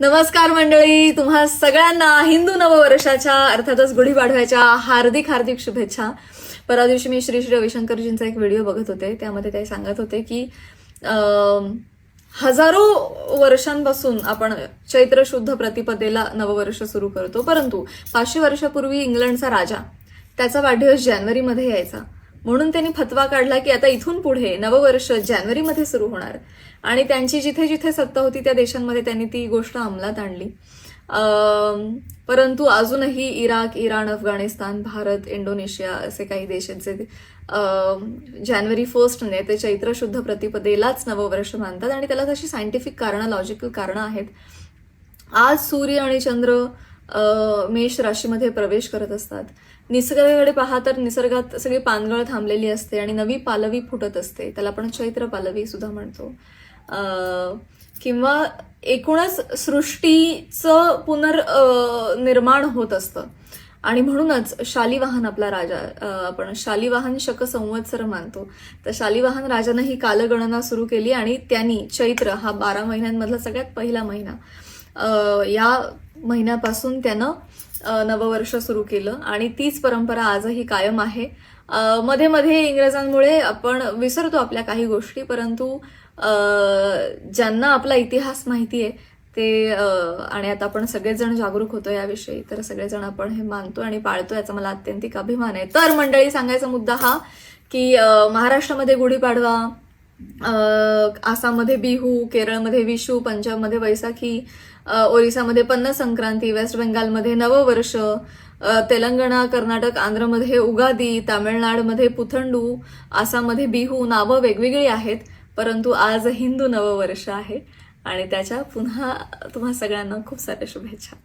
नमस्कार मंडळी तुम्हा सगळ्यांना हिंदू नववर्षाच्या अर्थातच गुढीपाडव्याच्या हार्दिक हार्दिक शुभेच्छा. परवा दिवशी मी श्री श्री रविशंकरजींचा एक व्हिडिओ बघत होते त्यामध्ये ते सांगत होते की हजारो वर्षांपासून आपण चैत्र शुद्ध प्रतिपदेला नववर्ष सुरू करतो परंतु पाचशे वर्षापूर्वी इंग्लंडचा राजा त्याचा वाढदिवस जानेवारीमध्ये यायचा. म्हणून त्यांनी फतवा काढला की आता इथून पुढे नववर्ष जानेवारीमध्ये सुरू होणार. आणि त्यांची जिथे जिथे सत्ता होती त्या देशांमध्ये त्यांनी ती गोष्ट अंमलात आणली. परंतु अजूनही Iraq Iran Afghanistan Bharat Indonesia असे काही देश आहेत जे जानेवारी फर्स्टने ते चैत्र शुद्ध प्रतिपदेलाच नववर्ष मानतात. आणि त्याला तशी सायंटिफिक कारणं लॉजिकल कारणं आहेत. आज सूर्य आणि चंद्र मेष राशीमध्ये प्रवेश करत असतात. निसर्गाकडे पाहा तर निसर्गात सगळी पानगळ थांबलेली असते आणि नवी पालवी फुटत असते. त्याला आपण चैत्र पालवी सुद्धा म्हणतो. किंवा एकूणच सृष्टीचं पुनर् निर्माण होत असतं. आणि म्हणूनच शालिवाहन आपला राजा आपण शालिवाहन शक संवत्सर मानतो. तर शालिवाहन राजानं ही कालगणना सुरू केली आणि त्यांनी चैत्र हा बारा महिन्यांमधला सगळ्यात पहिला महिना या महिन्यापासून त्यानं नववर्ष सुरू केलं आणि तीच परंपरा आजही कायम आहे. मध्ये मध्ये इंग्रजांमुळे आपण विसरतो आपल्या काही गोष्टी परंतु ज्यांना आपला इतिहास माहिती आहे ते आणि आता आपण सगळेजण जागरूक होतो याविषयी तर सगळेजण आपण हे मानतो आणि पाळतो याचा मला अत्यंतिक अभिमान आहे. तर मंडळी सांगायचा मुद्दा हा की महाराष्ट्रामध्ये गुढीपाडवा आसाममध्ये बिहू केरळमध्ये विशू पंजाबमध्ये वैसाखी ओरिसामध्ये पन्ना संक्रांती वेस्ट बेंगालमध्ये नववर्ष तेलंगणा कर्नाटक आंध्रमध्ये उगादी तामिळनाडूमध्ये पुथंडू आसाममध्ये बिहू नावं वेगवेगळी आहेत परंतु आज हिंदू नववर्ष आहे. आणि त्याच्या पुन्हा तुम्हा सगळ्यांना खूप साऱ्या शुभेच्छा.